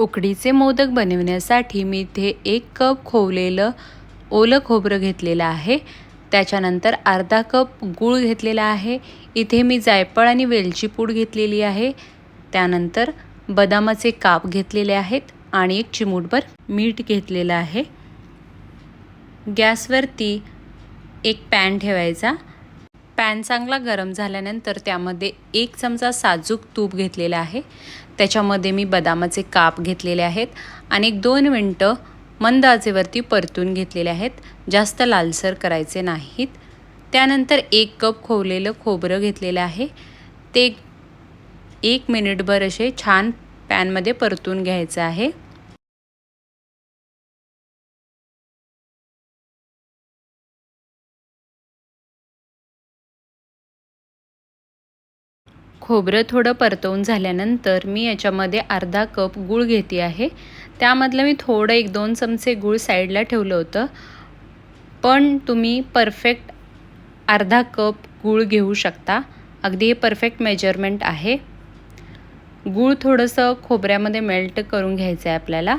उकडीचे मोदक बनवण्यासाठी मी इथे एक कप खोवलेलं ओलं खोबरं घेतलेलं आहे. त्याच्यानंतर अर्धा कप गूळ घेतलेला आहे. इथे मी जायफळ आणि वेलची पूड घेतलेली आहे. त्यानंतर बदामाचे काप घेतलेले आहेत आणि एक चिमूटभर मीठ घेतलेलं आहे. गॅसवरती एक पॅन ठेवायचा. पॅन चांगला गरम झाल्यानंतर त्यामध्ये एक चमचा साजूक तूप घेतलेला आहे. त्याच्यामध्ये मी बदामाचे काप घेतलेले आहेत आणि एक दोन मिनटं मंद आचेवरती परतून घेतलेले आहेत. जास्त लालसर करायचे नाहीत. त्यानंतर एक कप खोवलेलं खोबरं घेतलेलं आहे. ते एक मिनिटभर असे छान पॅनमध्ये परतून घ्यायचं आहे. खोबरं थोडं परतवून झाल्यानंतर मी याच्यामध्ये अर्धा कप गूळ घेते आहे. त्यामधलं मी थोडं एक दोन चमचे गूळ साईडला ठेवलं होतं. पण तुम्ही परफेक्ट अर्धा कप गूळ घेऊ शकता. अगदी हे परफेक्ट मेजरमेंट आहे. गूळ थोडंसं खोबऱ्यामध्ये मेल्ट करून घ्यायचं आहे आपल्याला.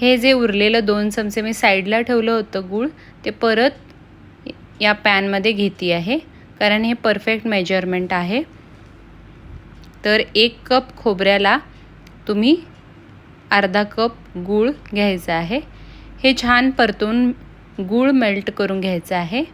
हे जे उरलेलं दोन चमचे मी साईडला ठेवलं होतं गूळ ते परत या पॅनमध्ये घेते आहे. कारण हे परफेक्ट मेजरमेंट आहे. तर एक कप खोबऱ्याला तुम्ही अर्धा कप गूळ घ्यायचा आहे. हे छान परतून गूळ मेल्ट करून घ्यायचं आहे.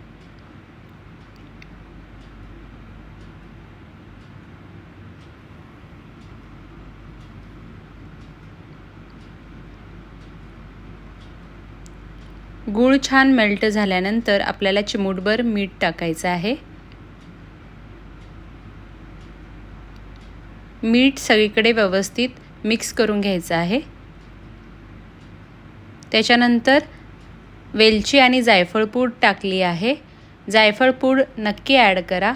गूळ छान मेल्ट झाल्यानंतर आपल्याला चिमूटभर मीठ टाकायचं आहे. मीठ सगळीकडे व्यवस्थित मिक्स करून घ्यायचं आहे. त्याच्यानंतर वेलची आणि जायफळ पूड टाकली आहे. जायफळ पूड नक्की ॲड करा.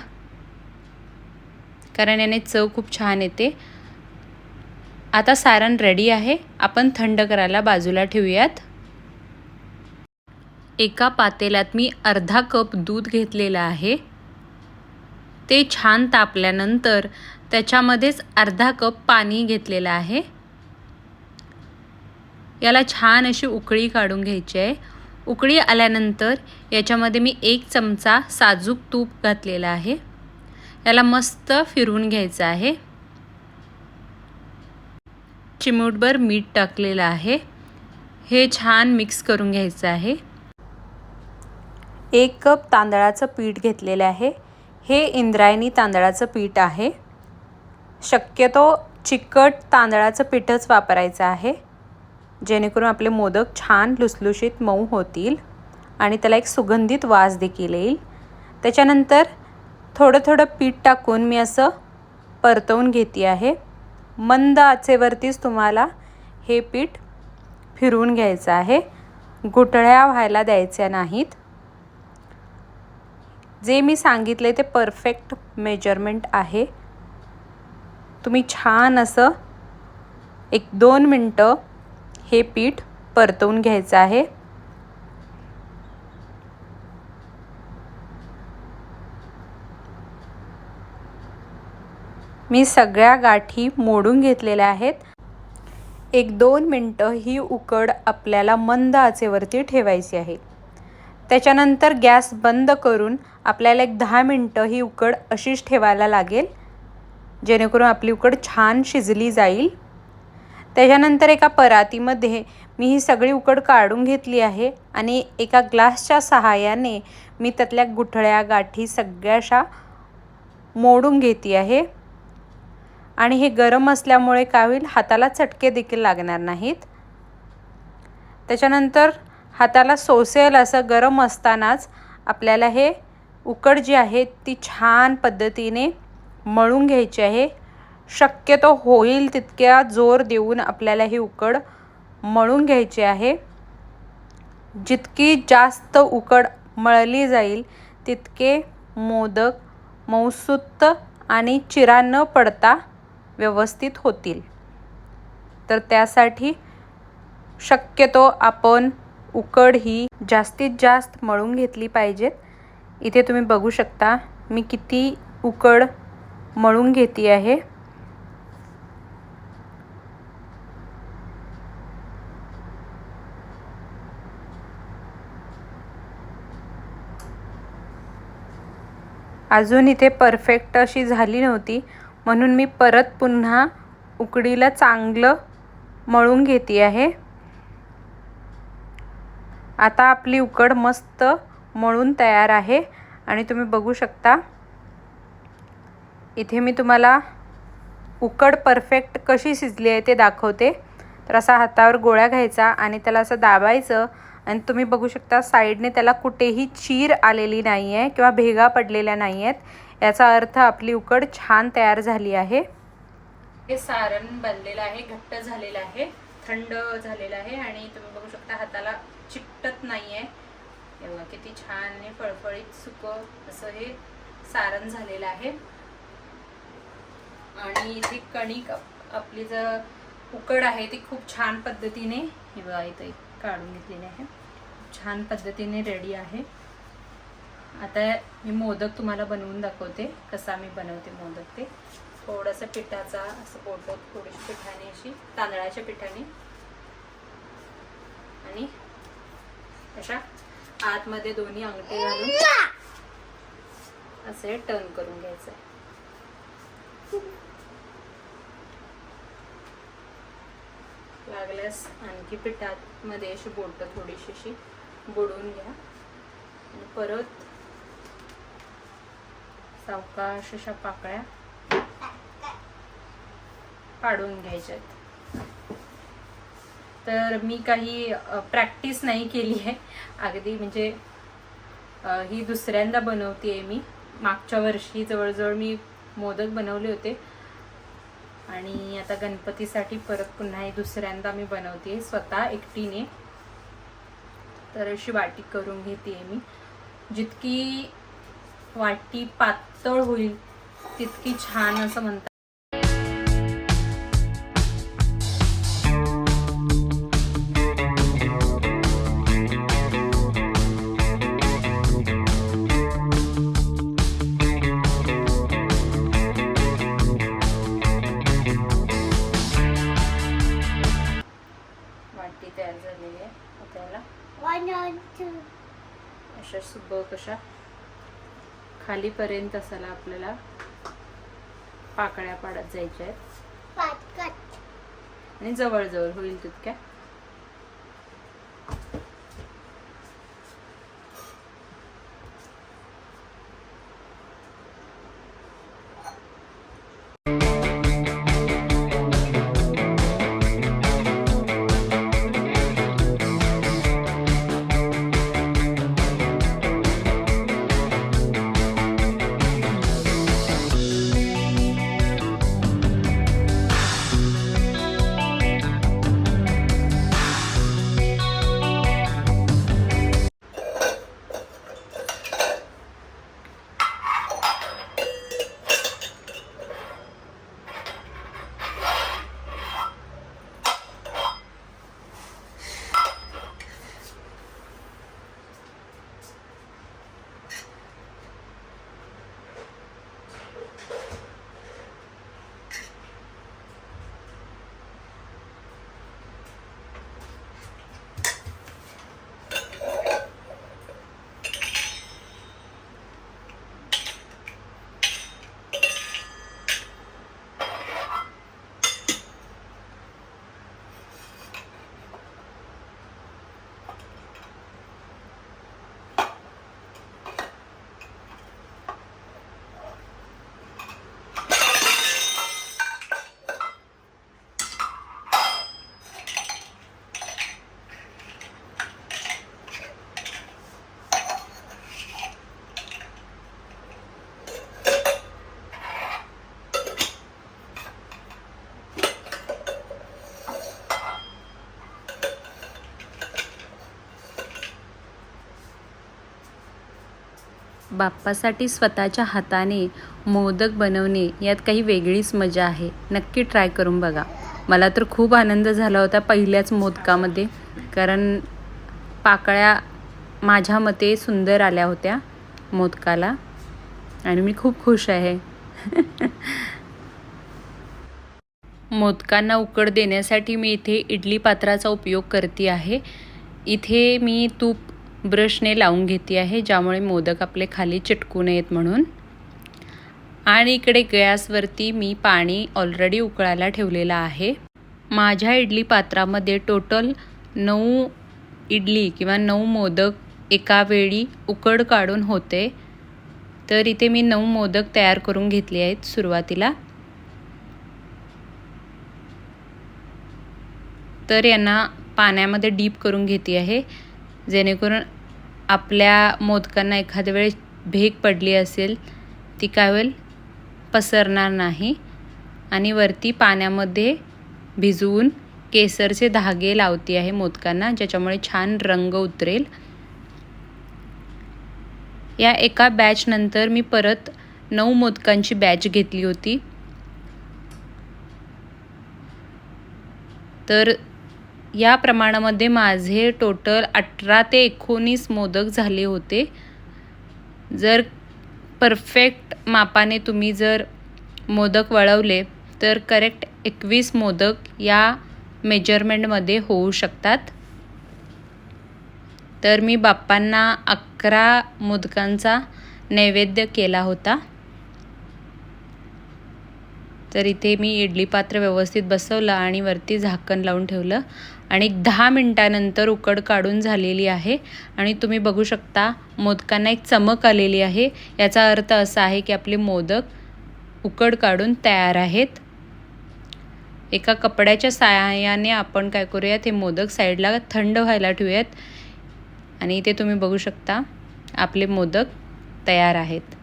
कारण याने चव खूप छान येते. आता सारण रेडी आहे. आपण थंड करायला बाजूला ठेवूयात. एका पातेल्यात मी अर्धा कप दूध घेतलेलं आहे. ते छान तापल्यानंतर त्याच्यामध्येच अर्धा कप पाणी घेतलेलं आहे. याला छान अशी उकळी काढून घ्यायची आहे. उकळी आल्यानंतर याच्यामध्ये मी एक चमचा साजूक तूप घातलेलं आहे. याला मस्त फिरवून घ्यायचं आहे. चिमूटभर मीठ टाकलेलं आहे. हे छान मिक्स करून घ्यायचं आहे. एक कप तांदळाचं पीठ घेतलेलं आहे. हे इंद्रायणी तांदळाचं पीठ आहे. शक्यतो चिकट तांदळाचं पीठच वापरायचं आहे. जेणेकरून आपले मोदक छान लुसलुशीत मऊ होतील आणि त्याला एक सुगंधित वास देखील येईल. त्याच्यानंतर थोडं थोडं पीठ टाकून मी असं परतवून घेते आहे. मंद आचेवरतीच तुम्हाला हे पीठ फिरवून घ्यायचं आहे. गुठळ्या व्हायला द्यायच्या नाहीत. जे मी सांगितले ते परफेक्ट मेजरमेंट आहे. तुम्ही छान असं एक दोन मिनटं हे पीठ परतवून घ्यायचं आहे. मी सगळ्या गाठी मोडून घेतलेल्या आहेत. एक दोन मिनटं ही उकड आपल्याला मंद आचेवरती ठेवायची आहे. त्याच्यानंतर गॅस बंद करून आपल्याला एक दहा मिनटं ही उकड अशीच ठेवायला लागेल. जेणेकरून आपली उकड छान शिजली जाईल. त्याच्यानंतर एका परातीमध्ये मी ही सगळी उकड काढून घेतली आहे आणि एका ग्लासच्या सहाय्याने मी त्यातल्या गुठळ्या गाठी सगळ्याशा मोडून घेते आहे. आणि हे गरम असल्यामुळे काय होईल? हाताला चटके देखील लागणार नाहीत. त्याच्यानंतर हाताला सोसेल असं गरम असतानाच आपल्याला हे उकड जी आहे ती छान पद्धतीने मळून घ्यायची आहे. शक्यतो होईल तितक्या जोर देऊन आपल्याला ही उकड मळून घ्यायची आहे. जितकी जास्त उकड मळली जाईल तितके मोदक मौसुत्त आणि चिरा न पडता व्यवस्थित होतील. तर त्यासाठी शक्यतो आपण उकड ही जास्तीत जास्त मळून घेतली पाहिजेत. इथे तुम्ही बघू शकता मी किती उकड मळून घेते आहे. अजून इथे परफेक्ट अशी झाली नव्हती म्हणून मी परत पुन्हा उकडीला चांगलं मळून घेते आहे. आता आपली उकड मस्त मळून तयार आहे. आणि तुम्ही बघू शकता इथे मी तुम्हाला उकड परफेक्ट कशी शिजली आहे ते दाखवते. तर असा हातावर गोळ्या घ्यायचा आणि त्याला असं दाबायचं. आणि तुम्ही बघू शकता साईडने त्याला कुठेही चीर आलेली नाही आहे किंवा भेगा पडलेल्या नाही आहेत याचा अर्थ आपली उकड छान तयार झाली आहे. हे सारण बनलेलं आहे घट्ट झालेलं आहे. थंड झालेलं आहे आणि तुम्ही बघू शकता हाताला चिकटत नाही आहे बघा किती छान आणि फळफळीत सुकं असं हे सारण झालेलं आहे. आणि इथे कणिक आपली जर उकड आहे ती खूप छान पद्धतीने हे बघा इथे काढून घेतलेली आहे. छान पद्धतीने रेडी आहे. आता मी मोदक तुम्हाला बनवून दाखवते. कसा मी बनवते मोदक ते. थोडासा पिठाचा असं बोट थोडीशी पिठाने अशी तांदळाच्या पिठाने. आणि अशा आतमध्ये दोन्ही अंगठे घालून असे टर्न करून घ्यायचं लागल्यास आणखी पिठात मध्ये अशी बोट थोडीशी अशी बुडवून घ्या. आणि परत सावकाश अशा पाकळ्या पाडून घ्यायच्यात तर मी काही प्रॅक्टिस नाही केली आहे. अगदी म्हणजे ही दुसऱ्यांदा बनवते मी. मागच्या वर्षी जवळजवळ मी मोदक बनवले होते. आणि आता गणपतीसाठी परत पुन्हा हे दुसऱ्यांदा मी बनवते स्वतः एकटीने. तर अशी वाटी करून घेते मी. जितकी वाटी पातळ होईल तितकी छान असं म्हणतात खालीपर्यंत असायला आपल्याला पाकळ्या पाडत जायच्या आहेत. आणि जवळजवळ होईल तितक्या बाप्पासाठी स्वतःच्या हाताने मोदक बनवणे यात काही वेगळीच मजा आहे. नक्की ट्राय करून बघा. मला तर खूप आनंद झाला होता पहिल्याच मोदकामध्ये कारण पाकळ्या माझ्या मते सुंदर आल्या होत्या मोदकाला आणि मी खूप खुश आहे. मोदकांना उकड देण्यासाठी मी इथे इडली पात्राचा उपयोग करते आहे. इथे मी तूप ब्रशने लावून घेते आहे ज्यामुळे मोदक आपले खाली चिटकू नयेत म्हणून. आणि इकडे गॅसवरती मी पाणी ऑलरेडी उकळायला ठेवलेलं आहे. माझ्या इडली पात्रामध्ये टोटल नऊ इडली किंवा नऊ मोदक एका वेळी उकड काढून होते. तर इथे मी नऊ मोदक तयार करून घेतले आहेत सुरुवातीला. तर यांना पाण्यामध्ये डीप करून घेते आहे. जेणेकरून आपल्या मोदकांना एखाद्या वेळेस भेग पडली असेल ती काय होईल पसरणार नाही आणि वरती पाण्यामध्ये भिजवून केसरचे धागे लावते आहे मोदकांना ज्याच्यामुळे छान रंग उतरेल. या एका बॅचनंतर मी परत नऊ मोदकांची बॅच घेतली होती. तर या प्रमाणामध्ये माझे टोटल अठरा ते एकोणीस मोदक झाले होते. जर परफेक्ट मापाने तुम्ही जर मोदक वळवले तर करेक्ट एकवीस मोदक या मेजरमेंटमध्ये होऊ शकतात. तर मी बाप्पांना अकरा मोदकांचा नैवेद्य केला होता. तर इथे मी इडली पात्र व्यवस्थित बसवलं आणि वरती झाकण लावून ठेवलं. आणि एक दहा मिनटानंतर उकड काढून झालेली आहे. आणि तुम्ही बघू शकता मोदकांना एक चमक आलेली आहे. याचा अर्थ असा आहे की आपले मोदक उकड काढून तयार आहेत. एका कपड्याच्या साहाय्याने आपण काय करूयात हे मोदक साईडला थंड व्हायला ठेवूयात. आणि इथे तुम्ही बघू शकता आपले मोदक तयार आहेत.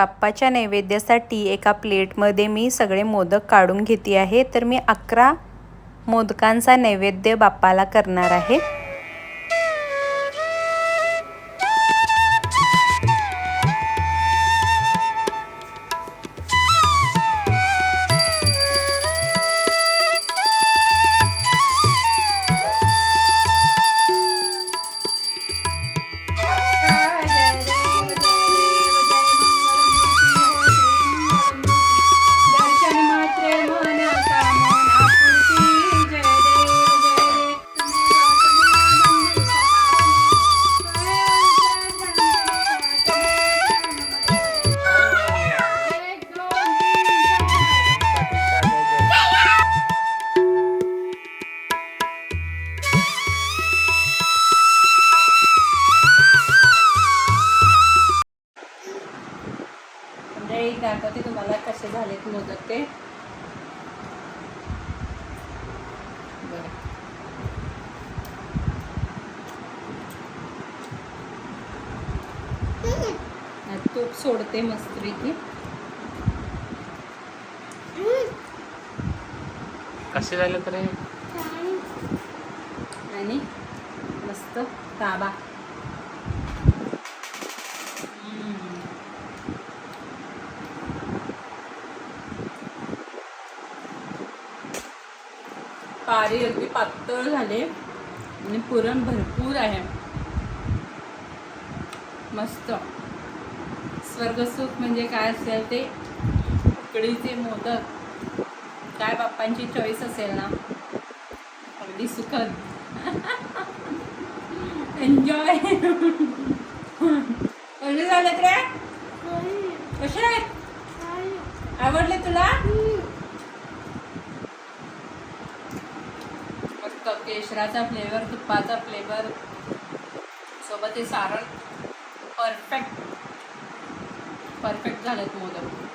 बाप्पाच्या नैवेद्यासाठी एका प्लेटमध्ये मी सगळे मोदक काढून घेते आहे. तर मी अकरा मोदकांचा नैवेद्य बाप्पाला करणार आहे. म्हणजे दाखवते तुम्हाला कसे झालेत मोदक ते. तूप सोडते मस्तपैकी. कसे झाले तर? आणि मस्त ताबा. पारी अगदी पातळ झाले. आणि पुरण भरपूर आहे. मस्त. स्वर्गसुख म्हणजे काय असेल ते? उकडीचे मोदक. काय बाप्पांची चॉईस असेल ना? अगदी सुखद. एन्जॉय कसे झालेत रे? कसे आहेत? आवडले तुला? मस्त केशराचा फ्लेवर तुपाचा फ्लेवर सोबत हे सारण परफेक्ट परफेक्ट झालेत मोदक